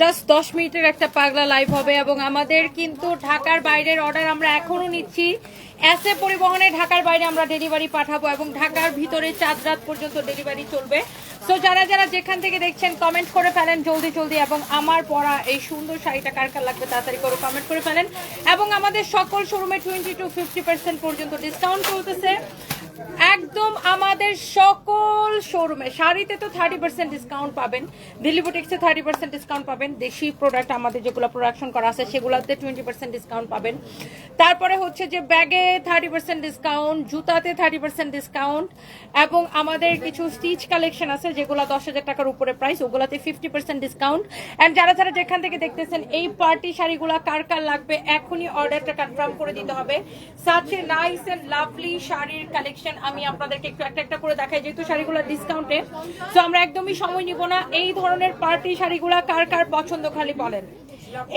Just দশ মিনিটের একটা পাগলা লাইভ হবে এবং আমাদের কিন্তু ঢাকার বাইরের অর্ডার আমরা এখনও নিচ্ছি। এসে পরিবহনে ঢাকার বাইরে আমরা ডেলিভারি পাঠাবো এবং ঢাকার ভিতরে চাঁদ রাত পর্যন্ত ডেলিভারি চলবে। সো যারা যারা যেখান থেকে দেখছেন কমেন্ট করে ফেলেন জলদি জলদি এবং আমার পরা এই সুন্দর শাড়িটা কার কার লাগবে তাড়াতাড়ি করে কমেন্ট করে ফেলেন। এবং আমাদের সকল শোরুমে টোয়েন্টি টু ফিফটি পার্সেন্ট পর্যন্ত ডিসকাউন্ট চলতেছে। একদম আমাদের সকল শোরুমে শাড়িতে তো থার্টি পার্সেন্ট ডিসকাউন্ট পাবেন, দিল্লি বুটিক্সে থার্টি পার্সেন্ট ডিসকাউন্ট পাবেন, দেশি প্রোডাক্ট আমাদের যেগুলো প্রোডাকশন করা আছে, সেগুলোতে টোয়েন্টি পার্সেন্ট ডিসকাউন্ট পাবেন। তারপরে হচ্ছে যে ব্যাগে থার্টি পার্সেন্ট ডিসকাউন্ট জুতাতে থার্টি পার্সেন্ট ডিসকাউন্ট এবং আমাদের কিছু স্টিচ কালেকশন আছে, যেগুলো দশ হাজার টাকার উপরে প্রাইস ওগুলোতে ফিফটি পার্সেন্ট ডিসকাউন্ট অ্যান্ড যারা যারা যেখান থেকে দেখতেছেন, এই পার্টি শাড়িগুলো কার কার লাগবে, এখনই অর্ডারটা কনফার্ম করে দিতে হবে। এ নাইস এন্ড লাভলি শাড়ির কালেকশন আমি আপনাদেরকে একটু একটা একটা করে দেখাই, যেহেতু শাড়িগুলো ডিসকাউন্টে তো আমরা একদমই সময় নিব না। এই ধরনের পার্টি শাড়িগুলো কার কার পছন্দ খালি বলেন।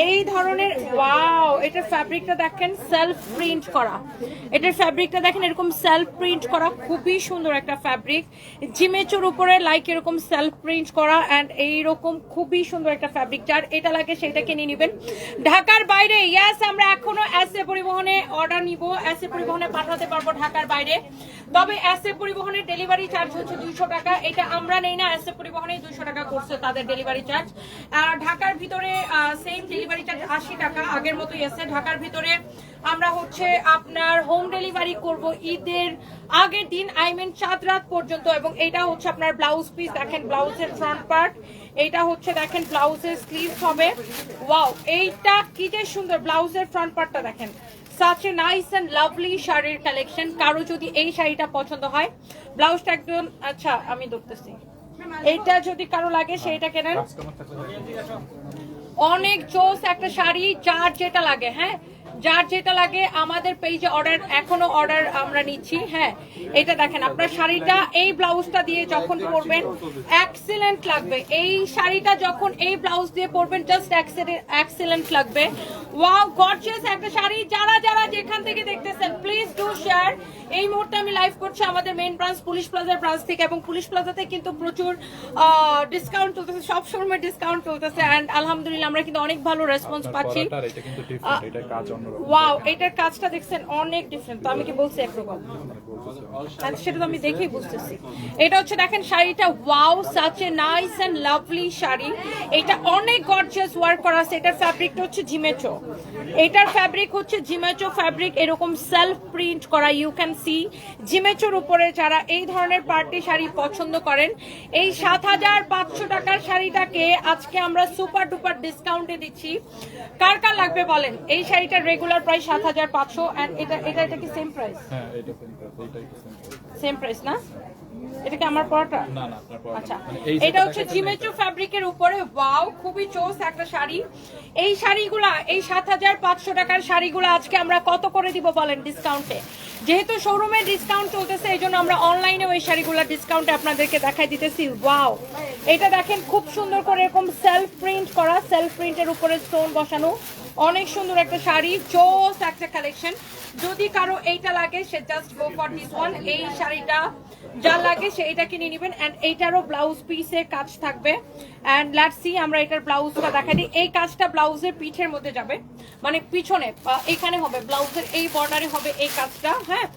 এই ধরনের ওয়াও এটার ফ্যাব্রিকটা দেখেন সেলফ প্রিন্ট করা। এটার ফ্যাব্রিকটা দেখেন, এরকম সেলফ প্রিন্ট করা, খুবই সুন্দর একটা ফ্যাব্রিক জিমেচোর উপরে লাইক এরকম সেলফ প্রিন্ট করা অ্যান্ড এইরকম খুবই সুন্দর একটা ফ্যাব্রিক যার এটা লাগে, সেটা কিনে নেবেন। ঢাকার বাইরে ইয়াস আমরা এখনও এ পরিবহনে অর্ডার নিব। এস পরিবহনে পাঠাতে পারব ঢাকার বাইরে। তবে এস এ পরিবহনের ডেলিভারি চার্জ হচ্ছে দুইশো টাকা। এটা আমরা নেই না এস এ পরিবহনে দুইশো টাকা করছে তাদের ডেলিভারি চার্জ আর ঢাকার ভিতরে সেম ডেলিভারি চার্জ আশি টাকা আগের মতোই আছে ঢাকার ভিতরে। আমরা হচ্ছে আপনার হোম ডেলিভারি করব ঈদের আগের দিন আই মিন চাঁদ রাত পর্যন্ত এবং এটা হচ্ছে আপনার ব্লাউজ পিস দেখেন ব্লাউজের ফ্রন্ট পার্ট এইটা হচ্ছে দেখেন ব্লাউজের স্লিভস হবে। ওয়াও এইটা কি যে সুন্দর ব্লাউজের ফ্রন্ট পার্টটা দেখেন। Such a nice and lovely শাড়ির কালেকশন কারও যদি এই শাড়িটা পছন্দ হয়। ব্লাউজটা একদম আচ্ছা আমি ধরতেছি। এইটা যদি কারও লাগে সেইটা কেনেন? অনেক জোস একটা শাড়ি যার যেটা লাগে হ্যাঁ? যার যেটা লাগে আমাদের পেজে অর্ডার এখনও অর্ডার আমরা নিচ্ছি হ্যাঁ। এটা দেখেন আপনার শাড়িটা এই ব্লাউজটা দিয়ে যখন পরবেন এক্সিলেন্ট লাগবে। এই শাড়িটা যখন এই ব্লাউজ দিয়ে পরবেন জাস্ট এক্সিলেন্ট লাগবে। ওয়াও গর্জিয়াস একটা শাড়ি। যারা যারা যেখান থেকে দেখতেছেন প্লিজ ডু শেয়ার এই মুহূর্তে আমি লাইভ করছি আমাদের মেইন ব্রাঞ্চ পুলিশ প্লাজার ব্রাঞ্চ থেকে এবং পুলিশ প্লাজাতে কিন্তু প্রচুর ডিসকাউন্ট চলতেছে সব সময় ডিসকাউন্ট চলতেছে। অ্যান্ড আলহামদুলিল্লাহ আমরা কিন্তু অনেক ভালো রেসপন্স পাচ্ছি। এটা কিন্তু ডিফারেন্ট এটা কাজ অন্যরকম ওয়াও এটার কাজটা দেখছেন অনেক ডিফারেন্ট তো আমি কি বলছি একরকম? সেটা তো আমি দেখেই বুঝতেছি। এটা হচ্ছে দেখেন শাড়িটা wow such a nice lovely sari. এটা অনেক গর্জিয়াস ওয়ার্ক করা আছে। এটার ফ্যাব্রিকটা হচ্ছে জিমেচো এটার ফ্যাব্রিক হচ্ছে জিমেচো ফ্যাব্রিক এরকম সেলফ প্রিন্ট করা ইউ ক্যান সি জিমেচোর উপরে যারা এই ধরনের পার্টি শাড়ি পছন্দ করেন, এই সাত হাজার পাঁচশো টাকার শাড়িটাকে আজকে আমরা সুপার ডুপার ডিসকাউন্টে দিচ্ছি। কার কার লাগবে বলেন? এই শাড়িটার রেগুলার প্রাইস সাত হাজার পাঁচশো এটা এটা এটা কি সেম প্রাইস হ্যাঁ এটা সেম প্রাইস এইটাই সেম প্রাইস না? এটা কি আমার পরাটা? না না আপনার পরাটা আচ্ছা মানে এটা হচ্ছে জিমেচো ফ্যাব্রিকের উপরে। ওয়াও খুবই চোস একটা শাড়ি। এই শাড়িগুলা এই সাত হাজার পাঁচশো টাকার শাড়িগুলো আজকে আমরা কত করে দিব বলেন ডিসকাউন্টে যেহেতু শোরুমে ডিসকাউন্ট চলতেছে এই জন্য আমরা অনলাইনে ওই শাড়িগুলো ডিসকাউন্টে আপনাদেরকে দেখাই দিতেছি। ওয়াও এটা দেখেন খুব সুন্দর করে এরকম সেলফ প্রিন্ট করা সেলফ প্রিন্টের উপরে স্টোন বসানো। অনেক সুন্দর একটা শাড়ি চোস একটা কালেকশন যদি কারও এইটা লাগে, সে just go for this one এই শাড়িটা যা লাগে, সে এটা কিনে নেবেন। অ্যান্ড এইটারও ব্লাউজ পিসের কাজ থাকবে। অ্যান্ড সি আমরা এটার ব্লাউজটা দেখা দিই এই কাজটা ব্লাউজের পিঠের মধ্যে যাবে। মানে পিছনে এখানে হবে। ব্লাউজের এই বর্ডারে হবে এই কাজটা হ্যাঁ?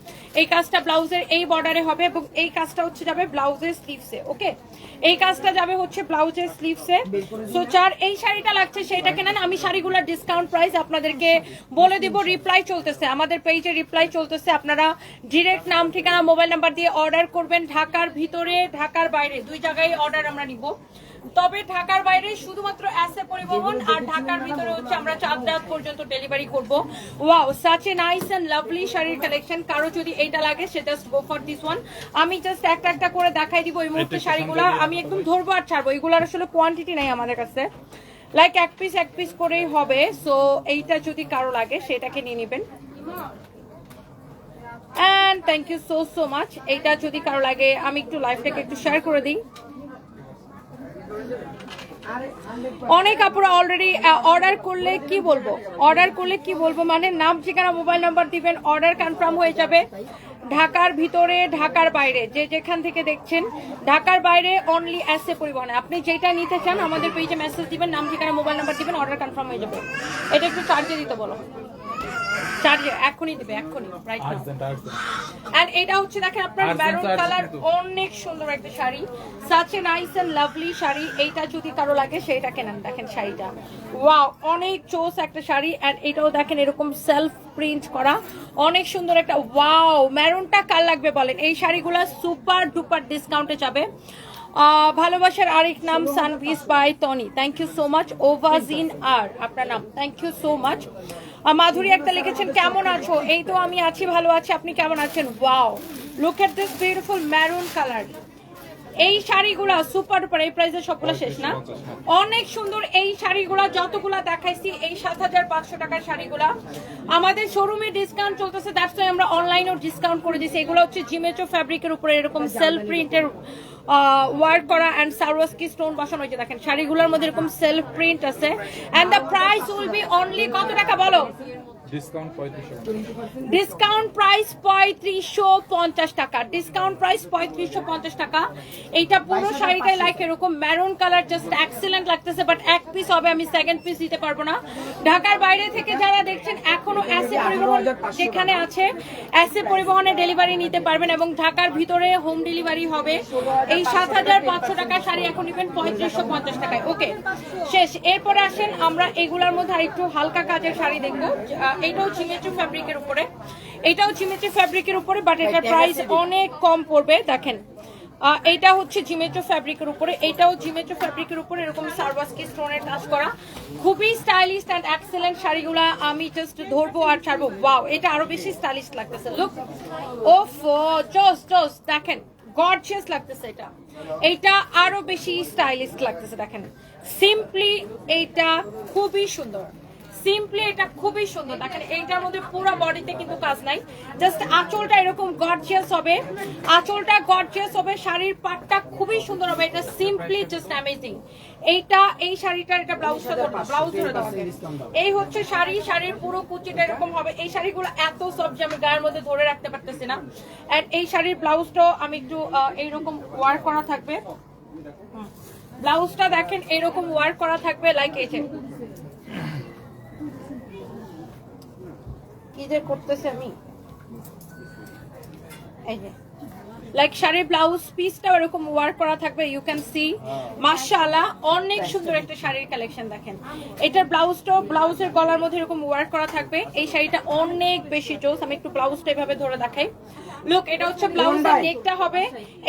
এই কাজটা ব্লাউজের এই বর্ডারে হবে এবং এই কাজটা হচ্ছে যাবে ব্লাউজের স্লিভসে ওকে এই কাজটা যাবে হচ্ছে ব্লাউজের স্লিভসে সো যার এই শাড়িটা লাগছে সেটা কেনেন আমি শাড়িগুলোর ডিসকাউন্ট প্রাইস আপনাদেরকে বলে দিব রিপ্লাই চলতেছে। আমাদের পেজে রিপ্লাই চলতেছে আপনারা ডিরেক্ট নাম ঠিকানা মোবাইল নাম্বার দিয়ে অর্ডার করবেন। ঢাকার ভিতরে ঢাকার বাইরে দুই জায়গায় অর্ডার আমরা নিব। তবে ঢাকার বাইরে শুধুমাত্র অ্যাসে পরিবহন আর ঢাকার ভিতরে হচ্ছে আমরা চাঁদ রাত পর্যন্ত ডেলিভারি করব। Wow such a nice and lovely শাড়ির কালেকশন কারও যদি এইটা লাগে সে just go for this one আমি জাস্ট একটা একটা করে দেখাই দিব এই মুহূর্তে শাড়িগুলো। আমি একদম ধরবো আর ছাড়বো। এগুলোর আসলে কোয়ান্টিটি নাই আমাদের কাছে। লাইক এক পিস এক পিস করেই হবে। সো এইটা যদি কারও লাগে, সেটাকে নিয়ে নেবেন। And thank you so so much এইটা যদি কারও লাগে, আমি একটু লাইফটাকে একটু শেয়ার করে দিই। অনেক আপুরা অলরেডি অর্ডার করলে কি বলব? অর্ডার করলে কি বলব? মানে নাম, ঠিকানা মোবাইল নাম্বার দিবেন অর্ডার কনফার্ম হয়ে যাবে। ঢাকার ভিতরে, ঢাকার বাইরে, যে যেখান থেকে দেখছেন, ঢাকার বাইরে অনলি অ্যাসে পরিবহনে। আপনি যেটা নিতে চান, আমাদের পেজে মেসেজ দিবেন, নাম, ঠিকানা মোবাইল নাম্বার দিবেন অর্ডার কনফার্ম হয়ে যাবে। এটা একটু চার্জে দিতে বলো। চার্জে এখনই দিবে এখনই রাইট নাও এন্ড এটা হচ্ছে দেখেন আপনার কালার অনেক সুন্দর একটা sari. Such a nice and lovely sari. এইটা যদি কারও লাগে কেনেন দেখেন শাড়িটা। ওয়াও অনেক চোস একটা শাড়ি। এন্ড এটাও দেখেন এরকম সেলফ প্রিন্ট করা। অনেক সুন্দর একটা ওয়াও ম্যারুনটা কার লাগবে বলেন? এই শাড়িগুলো সুপার ডুপার ডিসকাউন্টে যাবে। ভালোবাসার আরেক নাম Sanvees by Tony thank you so much ওভাজিন আর আপনার নাম। Thank you so much Madhuri একটা লিখেছেন, কেমন আছো? এই তো আমি আছি, ভালো আছি, আপনি কেমন আছেন? Wow. Look at this beautiful maroon colour এই শাড়িগুলা সুপার ডুপার এই প্রাইসে সবগুলো শেষ, না? অনেক সুন্দর এই শাড়িগুলা, যতগুলা দেখাইছি, এই সাত হাজার পাঁচশো টাকার শাড়িগুলা। আমাদের শোরুমে ডিসকাউন্ট চলতেছে দ্যাটস ওয়াই আমরা অনলাইনেও ডিসকাউন্ট করে দিছি। এগুলো হচ্ছে জিমেচো ফ্যাব্রিকের উপরে এরকম সেলফ প্রিন্টের ওয়ার্ক করা অ্যান্ড সারওয়াস্কি স্টোন বসানো হয়েছে, দেখেন। শাড়িগুলোর মধ্যে এরকম সেলফ প্রিন্ট আছে। And the price will be only কত টাকা বলো? ডিসকাউন্ট প্রাইস পঁয়ত্রিশশো পঞ্চাশ টাকা। ডিসকাউন্ট প্রাইস পঁয়ত্রিশশো পঞ্চাশ টাকা। এইটা পুরো শাড়িটাই লাইক এরকম ম্যারুন কালার জাস্ট এক্সিলেন্ট লাগতেছে বাট এক পিস হবে আমি সেকেন্ড পিস দিতে পারব না। ঢাকার বাইরে থেকে যারা দেখছেন এখনও এসে পরিবহন যেখানে আছে এসে পরিবহনে ডেলিভারি নিতে পারবেন এবং ঢাকার ভিতরে হোম ডেলিভারি হবে। এই সাত হাজার পাঁচশো টাকার শাড়ি এখন নেবেন পঁয়ত্রিশশো পঞ্চাশ টাকায়। ওকে শেষ। এরপরে আসেন আমরা এগুলার মধ্যে আরেকটু হালকা কাজের শাড়ি দেখব। এইটাও চিমেচু ফ্যাব্রিকের উপরে। এটাও চিমেচু ফ্যাব্রিকের উপরে বাট এটার প্রাইস অনেক কম পড়বে দেখেন। এইটা হচ্ছে জিমেচো ফ্যাব্রিকের উপরে এটাও জিমেচো ফ্যাব্রিকের উপরে এরকম সার্ভাসকি স্টোনের কাজ করা। খুবই স্টাইলিশ অ্যান্ড এক্সেলেন্ট শাড়িগুলা আমি জাস্ট ধরবো আর ছাড়বো। ওয়াও এটা আরও বেশি স্টাইলিশ লাগতেছে। লুক ওফ জোস জোস দেখেন গর্জিয়াস লাগতেছে এটা। এইটা আরও বেশি স্টাইলিশ লাগতেছে দেখেন। সিম্পলি এইটা খুবই সুন্দর। সিম্পলি এটা খুবই সুন্দর। দেখেন, এইটার মধ্যে পুরো বডিতে কিন্তু কাজ নাই। জাস্ট আঁচলটা এরকম গর্জিয়াস হবে। আঁচলটা গর্জিয়াস হবে, শাড়ির পাটটা খুবই সুন্দর হবে। এটা সিম্পলি জাস্ট অ্যামেজিং এইটা, এই শাড়িটার এটা ব্লাউজটা ধরবা ব্লাউজ ধরে দাও এই হচ্ছে শাড়ি, শাড়ির পুরো কুচিটা এরকম হবে। এই শাড়িগুলো এত সব যে আমি গায়ের মধ্যে ধরে রাখতে পারতেছি না। এন্ড এই শাড়ির ব্লাউজটাও আমি একটু এইরকম ওয়ার্ক করা থাকবে। ব্লাউজটা দেখেন, এরকম ওয়ার্ক করা থাকবে লাইক এই কি যে করতেছে আমি। এই যে। লাইক শাড়ির ব্লাউজ পিসটাও এরকম ওয়ার্ক করা থাকবে ইউ ক্যান সি মাশাআল্লাহ অনেক সুন্দর একটা শাড়ির কালেকশন দেখেন। এটার ব্লাউজটাও ব্লাউজের গলার মধ্যে এরকম ওয়ার্ক করা থাকবে। এই শাড়িটা অনেক বেশি জোস আমি একটু ব্লাউজটা এভাবে ধরে দেখাই। লুক এটা হচ্ছে ব্লাউজের নেকটা হবে।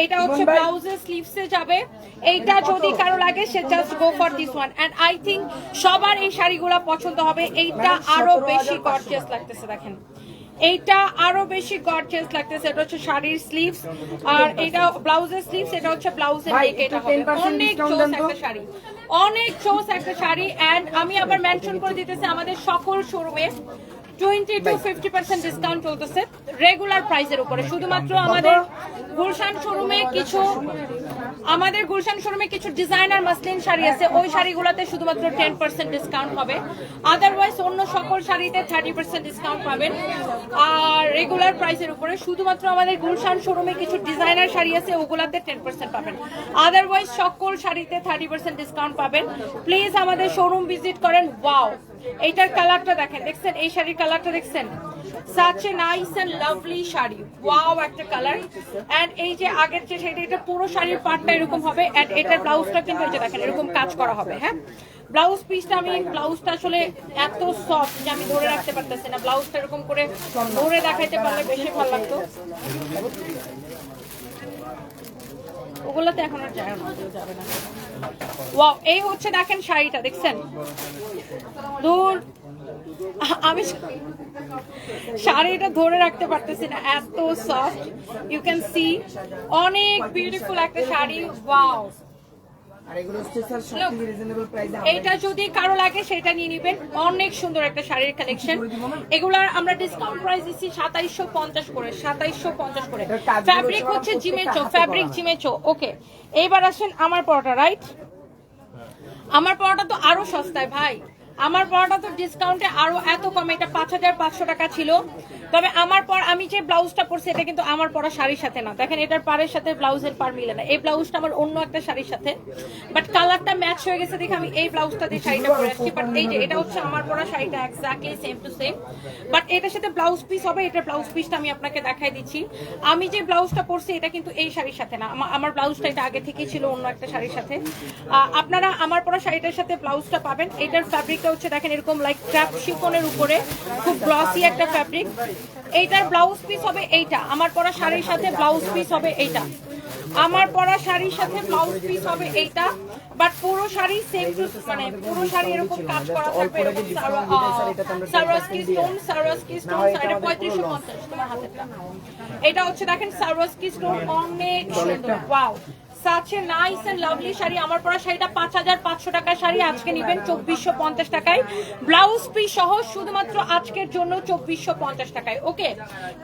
এটা হচ্ছে ব্লাউজের স্লিভসে যাবে। এইটা যদি কারও লাগে সে just go for this one and I think সবার এই শাড়িগুলো পছন্দ হবে। এইটা আরও বেশি গর্জিয়াস লাগতেছে দেখেন। এইটা আরও বেশি গর্জিয়াস লাগতেছে। এটা হচ্ছে শাড়ির স্লিভস আর এটা ব্লাউজের স্লিভস এটা হচ্ছে ব্লাউজের নেক এটা হবে। অনেক চোস একটা শাড়ি। অনেক চোস একটা শাড়ি এন্ড আমি আবার মেনশন করে দিতেছি আমাদের সকল শোরুমে twenty to fifty percent discount চলতেছে রেগুলার প্রাইসের উপরে। শুধুমাত্র আমাদের গুলশান শোরুমে কিছু আমাদের গুলশান শোরুমে কিছু ডিজাইনার মাসলিন শাড়ি আছে। ওই শাড়িগুলোতে শুধুমাত্র টেন পার্সেন্ট ডিসকাউন্ট হবে। আদারওয়াইজ অন্য সকল শাড়িতে থার্টি পার্সেন্ট ডিসকাউন্ট পাবেন। আর রেগুলার প্রাইসের উপরে শুধুমাত্র আমাদের গুলশান শোরুমে কিছু ডিজাইনার শাড়ি আছে, ওগুলাতে টেন পার্সেন্ট পাবেন। আদারওয়াইজ সকল শাড়িতে থার্টি পার্সেন্ট ডিসকাউন্ট পাবেন। প্লিজ আমাদের শোরুম ভিজিট করেন। ওয়াও এইটার কালারটা দেখেন। দেখছেন? এই শাড়ির কালারটা দেখছেন? Such a nice and lovely sari. Wow একটা কালার এন্ড এই যে আগের যে শাড়িটা, এটা পুরো শাড়ির পাটটা এরকম হবে। এন্ড এটার ব্লাউজটা কিন্তু এই যে দেখেন, এরকম কাজ করা হবে হ্যাঁ? ব্লাউজ পিসটা আমি ব্লাউজটা আসলে এত সফট যে আমি ধরে রাখতে পারতেছি না। ব্লাউজটা এরকম করে ধরে দেখাইতে পারলে বেশি ভালো লাগতো। ওগুলোতে এখন আর যায় না যাবে না। ওয়াও এই হচ্ছে দেখেন শাড়িটা, দেখছেন? দূর। আমি শাড়িটা ধরে রাখতে পারতেছি না এত সফট ইউ ক্যান সি অনেক বিউটিফুল একটা শাড়ি ওয়াও এইটা যদি কারও লাগে সেটা নিয়ে নিবেন। অনেক সুন্দর একটা শাড়ির কালেকশন এগুলার আমরা ডিসকাউন্ট প্রাইস দিচ্ছি সাতাইশশো পঞ্চাশ করে সাতাইশশো পঞ্চাশ করে। ফ্যাব্রিক হচ্ছে জিমেচো ফ্যাব্রিক। জিমেচো ওকে এইবার আসেন আমার পরোটা রাইট আমার পরোটা তো আরও সস্তায় ভাই। আমার পড়াটা তো ডিসকাউন্টে আরও এত কম, এটা পাঁচ হাজার পাঁচশো টাকা ছিল। তবে আমার পর আমি যে ব্লাউজটা পরছি, এটা কিন্তু আমার পরা শাড়ির সাথে না। দেখেন, এটার পাড়ের সাথে ব্লাউজের পার মিলে না। এই ব্লাউজটা আমার অন্য একটা শাড়ির সাথে। বাট কালারটা ম্যাচ হয়ে গেছে দেখে আমি এই ব্লাউজটা দিয়ে শাড়িটা পরে আসছি। বাট এই যে, এটা হচ্ছে আমার পরা শাড়িটা exactly same to same but এটার সাথে ব্লাউজ পিস হবে, এটার ব্লাউজ পিসটা আমি আপনাকে দেখাই দিচ্ছি। আমি যে ব্লাউজটা পরছি, এটা কিন্তু এই শাড়ির সাথে না। আমার ব্লাউজটা এটা আগে থেকেই ছিল অন্য একটা শাড়ির সাথে। আপনারা আমার পরা শাড়িটার সাথে ব্লাউজটা পাবেন। এটার ফ্যাব্রিকটা হচ্ছে দেখেন এরকম লাইক ক্র্যাপ শিফনের উপরে খুব গ্লসি একটা ফ্যাব্রিক এইটার ব্লাউজ পিস হবে এইটা আমার পরা শাড়ির সাথে ব্লাউজ পিস হবে এইটা। আমার পরা শাড়ির সাথে ব্লাউজ পিস হবে এইটা বাট পুরো শাড়ি সেম টু মানে পুরো শাড়ি এরকম কাজ করা থাকবে এরকম সারোয়াস্কি স্টোন সারোয়াস্কি স্টোন সাইডে পঁয়ত্রিশশো পঞ্চাশ। তোমার হাতেরটা। এটা হচ্ছে দেখেন সারোয়াস্কি স্টোন অনেক সুন্দর wow such a nice and lovely sari. আমার পরা শাড়িটা পাঁচ হাজার পাঁচশো টাকার শাড়ি। আজকে নিবেন চব্বিশশো পঞ্চাশ টাকায়। ব্লাউজ পিস সহ শুধুমাত্র আজকের জন্য চব্বিশশো পঞ্চাশ টাকায়। ওকে?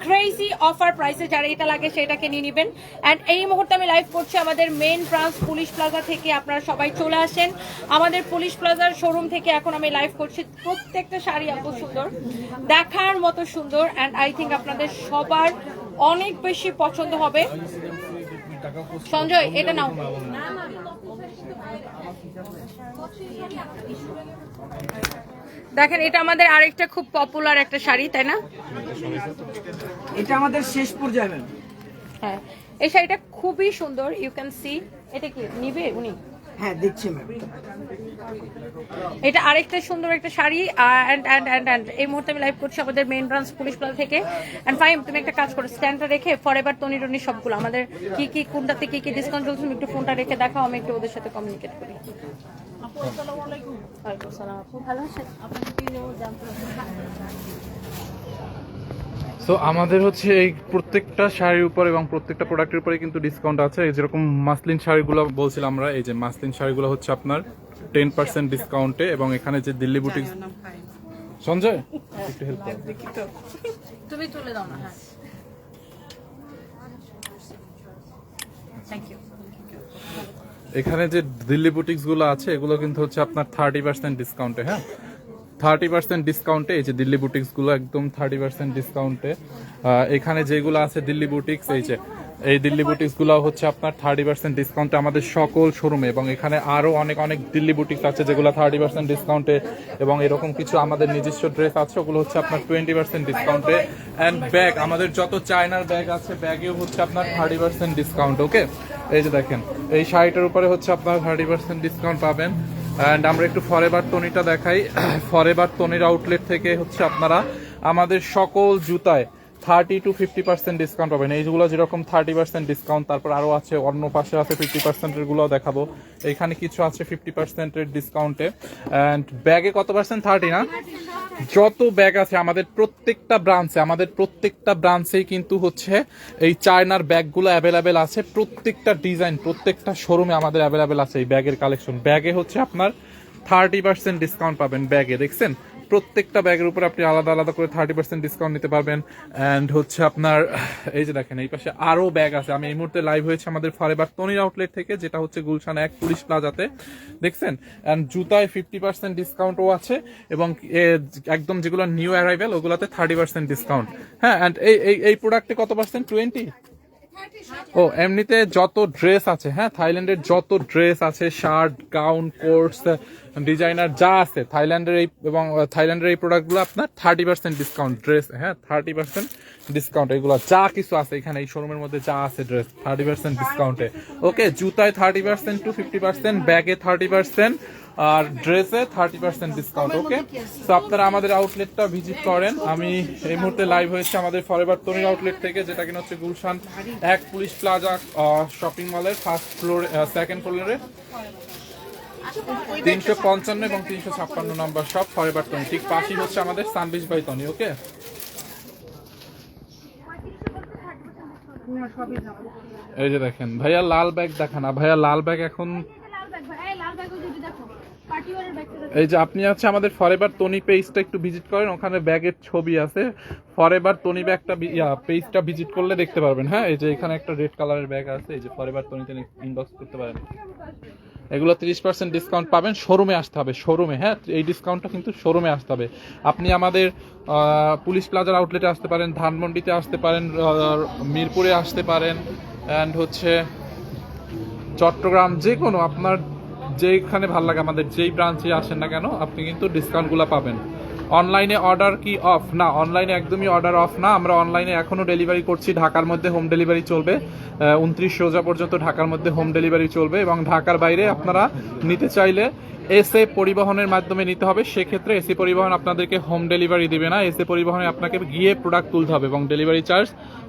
ক্রেজি অফার প্রাইসে যারা এটা লাগে সেটাকে নিয়ে নেবেন। অ্যান্ড এই মুহূর্তে আমি লাইভ করছি আমাদের মেন ব্রাঞ্চ পুলিশ প্লাজা থেকে আপনারা সবাই চলে আসেন। আমাদের পুলিশ প্লাজার শোরুম থেকে এখন আমি লাইভ করছি। প্রত্যেকটা শাড়ি এত সুন্দর। দেখার মতো সুন্দর। অ্যান্ড আই থিঙ্ক আপনাদের সবার অনেক বেশি পছন্দ হবে। সঞ্জয় এটা নাও। দেখেন এটা আমাদের আরেকটা খুব পপুলার একটা শাড়ি তাই না? এটা আমাদের শেষ পর্যায়ে হ্যাঁ। এই শাড়িটা খুবই সুন্দর ইউ ক্যান সি এটা কি নিবে উনি? হ্যাঁ দেখছি ম্যাম। এটা আরেকটা সুন্দর একটা sari and and and and এই মুহূর্তে আমি লাইভ করছি আমাদের মেইন ব্রাঞ্চ পুলিশ প্লাজা থেকে। অ্যান্ড ফাইম তুমি একটা কাজ করো স্ট্যান্ডটা রেখে ফরএভার টনি টনি সবগুলো আমাদের কি কি কোনটাতে কি কি ডিসকাউন্ট চলছে তুমি একটু ফোনটা রেখে দেখাও আমি একটু ওদের সাথে কমিউনিকেট করি। ওয়ালাইকুম আসসালাম আপু ভালো আছেন? সো আমাদের হচ্ছে এই প্রত্যেকটা শাড়ির উপর এবং প্রত্যেকটা প্রোডাক্টের উপরে কিন্তু ডিসকাউন্ট আছে। এই যেরকম মাসলিন শাড়িগুলো বলছিলাম আমরা এই যে মাসলিন শাড়িগুলো হচ্ছে আপনার টেন পার্সেন্ট ডিসকাউন্টে এবং এখানে যে দিল্লি বুটিক সঞ্জয়? একটু হেল্প তুমি তুলে দাও না হ্যাঁ। থ্যাংক ইউ এখানে যে দিল্লি বুটিক্সগুলো আছে এগুলো কিন্তু হচ্ছে আপনার থার্টি পার্সেন্ট ডিসকাউন্টে হ্যাঁ? থার্টি পার্সেন্ট ডিসকাউন্টে এই যে দিল্লি বুটিক্সগুলো একদম থার্টি পার্সেন্ট ডিসকাউন্টে এখানে যেগুলো আছে দিল্লি বুটিক্স, এই যে, এই দিল্লি বুটিক্সগুলো হচ্ছে আপনার থার্টি পার্সেন্ট ডিসকাউন্টে আমাদের সকল শোরুমে এবং এখানে আরও অনেক অনেক দিল্লি বুটিক্স আছে যেগুলো থার্টি পার্সেন্ট ডিসকাউন্টে এবং এরকম কিছু আমাদের নিজস্ব ড্রেস আছে, ওগুলো হচ্ছে আপনার টোয়েন্টি পার্সেন্ট ডিসকাউন্টে অ্যান্ড ব্যাগ আমাদের যত চায়নার ব্যাগ আছে ব্যাগেও হচ্ছে আপনার থার্টি পার্সেন্ট ডিসকাউন্ট ওকে এই যে দেখেন, এই শাড়িটার উপরে হচ্ছে আপনার থার্টি পার্সেন্ট ডিসকাউন্ট পাবেন। অ্যান্ড আমরা একটু ফরেবার টনিটা দেখাই। ফরেবার টনির আউটলেট থেকে হচ্ছে আপনারা আমাদের সকল জুতায় thirty to fifty percent discount পাবেন। এইগুলো যেরকম থার্টি পার্সেন্ট ডিসকাউন্ট তারপর আরও আছে, অন্য পাশে আছে ফিফটি পার্সেন্টের গুলোও দেখাবো। এখানে কিছু আছে ফিফটি পার্সেন্টের ডিসকাউন্টে অ্যান্ড ব্যাগে কত পার্সেন্ট থার্টি না? যত ব্যাগ আছে আমাদের প্রত্যেকটা ব্রাঞ্চে আমাদের প্রত্যেকটা ব্রাঞ্চেই কিন্তু হচ্ছে এই চায়নার ব্যাগগুলো অ্যাভেলেবেল আছে। প্রত্যেকটা ডিজাইন প্রত্যেকটা শোরুমে আমাদের অ্যাভেলেবেল আছে এই ব্যাগের কালেকশন ব্যাগে হচ্ছে আপনার থার্টি পার্সেন্ট ডিসকাউন্ট পাবেন ব্যাগে, দেখছেন? প্রত্যেকটা ব্যাগের উপর আপনি আলাদা আলাদা করে থার্টি পার্সেন্ট ডিসকাউন্ট নিতে পারবেন। অ্যান্ড হচ্ছে আপনার, এই যে দেখেন, এই পাশে আরও ব্যাগ আছে। আমি এই মুহূর্তে লাইভ হয়েছে আমাদের ফরেবার তনির আউটলেট থেকে, যেটা হচ্ছে গুলশান এক পুলিশ প্লাজাতে দেখছেন? অ্যান্ড জুতায় ফিফটি পার্সেন্ট ডিসকাউন্টও আছে এবং একদম যেগুলো নিউ অ্যারাইভেল ওগুলোতে থার্টি পার্সেন্ট ডিসকাউন্ট হ্যাঁ অ্যান্ড এই এই প্রোডাক্টে কত পার্সেন্ট টোয়েন্টি ও, এমনিতে যত ড্রেস আছে হ্যাঁ থাইল্যান্ডের যত ড্রেস আছে শার্ট গাউন কোটস ডিজাইনার যা আছে থাইল্যান্ডের এই এবং থাইল্যান্ডের এই প্রোডাক্টগুলো আপনার থার্টি পার্সেন্ট ডিসকাউন্ট ড্রেস হ্যাঁ থার্টি পার্সেন্ট ডিসকাউন্ট এগুলো যা কিছু আছে এখানে, এই শোরুমের মধ্যে যা আছে ড্রেস থার্টি পার্সেন্ট ডিসকাউন্টে okay জুতায় thirty percent to fifty percent ব্যাগে থার্টি পার্সেন্ট আর ড্রেসে থার্টি পার্সেন্ট ডিসকাউন্ট ওকে তো আপনারা আমাদের আউটলেটটা ভিজিট করেন। আমি এই মুহূর্তে লাইভ হয়েছে আমাদের ফরেভার তনির আউটলেট থেকে, যেটা কিনা হচ্ছে গুলশান এক পুলিশ প্লাজা শপিং মলের ফার্স্ট ফ্লোর সেকেন্ড ফ্লোরে তিনশো পঞ্চান্ন এবং তিনশো ছাপ্পান্ন নম্বর সব ফরেভার তনি ঠিক পাশেই হচ্ছে আমাদের সানবিশ বাই তনি ওকে এই যে দেখেন, ভাইয়া লাল ব্যাগ দেখান। ভাইয়া লাল ব্যাগ এখন এই যে আপনি আছে আমাদের ফরেভার টনি পেজটা একটু ভিজিট করেন, ওখানে ব্যাগের ছবি আছে। ফরেভার টনি ব্যাগটা পেজটা ভিজিট করলে দেখতে পারবেন। হ্যাঁ এই যে এখানে একটা রেড কালারের ব্যাগ আছে, এই যে ফরেভার টনিতে ইনবক্স করতে পারেন। এগুলো তিরিশ পার্সেন্ট ডিসকাউন্ট পাবেন শোরুমে আসতে হবে শোরুমে হ্যাঁ এই ডিসকাউন্টটা কিন্তু শোরুমে আসতে হবে। আপনি আমাদের পুলিশ প্লাজার আউটলেটে আসতে পারেন ধানমন্ডিতে আসতে পারেন মিরপুরে আসতে পারেন অ্যান্ড হচ্ছে চট্টগ্রাম যে কোনো আপনার যেখানে ভালো লাগে আমাদের, যেই ব্রাঞ্চে আসেন না কেন, আপনি কিন্তু ডিসকাউন্টগুলো পাবেন। অনলাইনে অর্ডার কি অফ না অনলাইনে একদমই অর্ডার অফ না। আমরা অনলাইনে এখনও ডেলিভারি করছি, ঢাকার মধ্যে হোম ডেলিভারি চলবে। উনত্রিশ রোজা পর্যন্ত ঢাকার মধ্যে হোম ডেলিভারি চলবে এবং ঢাকার বাইরে আপনারা নিতে চাইলে এসে পরিবহনের মাধ্যমে নিতে হবে। সেক্ষেত্রে এসি পরিবহন আপনাদেরকে হোম ডেলিভারি দিবে না। এসে পরিবহনে আপনাকে গিয়ে প্রোডাক্ট তুলতে হবে এবং ডেলিভারি চার্জ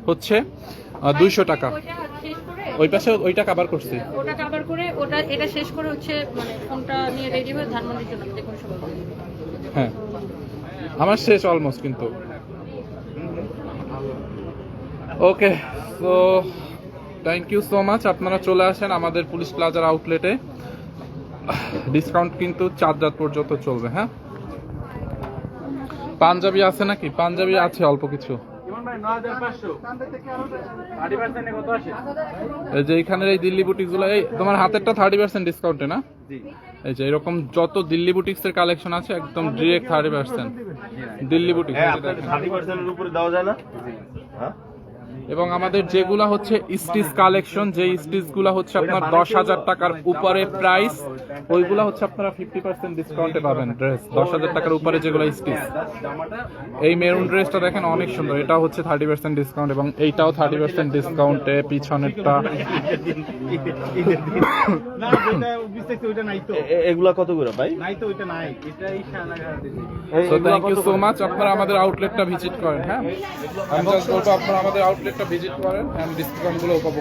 হচ্ছে দুইশো টাকা। ওই পাশে ওইটা কাবার করছি। ওটা কাভার করে ওটা এটা শেষ করে হচ্ছে মানে ফোনটা নিয়ে রেডি হয়ে ধানমন্ডির জন্য যে কোনো সময় হ্যাঁ। আমার শেষ অলমোস্ট কিন্তু। Okay so thank you so much আপনারা চলে আসেন আমাদের পুলিশ প্লাজার আউটলেটে ডিসকাউন্ট কিন্তু চার রাত পর্যন্ত চলবে হ্যাঁ? পাঞ্জাবি আছে নাকি? পাঞ্জাবি আছে অল্প কিছু। এই যে এখানের এই দিল্লি বুটিকগুলো এই তোমার হাতেরটা থার্টি পার্সেন্ট ডিসকাউন্টে না? এই যে এরকম যত দিল্লি বুটিক্স এর কালেকশন আছে একদম direct thirty percent Delhi boutique হ্যাঁ থার্টি পার্সেন্টের উপরে দেওয়া যায় না? হ্যাঁ? এবং আমাদের যেগুলা হচ্ছে স্টিচ কালেকশন যে স্টিচগুলা হচ্ছে আপনার দশ হাজার টাকার উপরে প্রাইস ওইগুলা হচ্ছে আপনারা ফিফটি পার্সেন্ট ডিসকাউন্টে পাবেন ড্রেস দশ হাজার টাকার উপরে যেগুলো স্টিচ এই মেরুন ড্রেসটা দেখেন অনেক সুন্দর এটা হচ্ছে থার্টি পার্সেন্ট ডিসকাউন্ট এবং এইটাও থার্টি পার্সেন্ট ডিসকাউন্টে পিছনেরটা। এগুলা কত করে ভাই? নাই তো ওইটা নাই। এটা এই so thank you so much আপনারা আমাদের আউটলেটটা ভিজিট করেন হ্যাঁ? আমি বলব আপনারা আমাদের আউটলেটটা ভিজিট করেন অ্যান্ড ডিসকাউন্টগুলো উপভোগ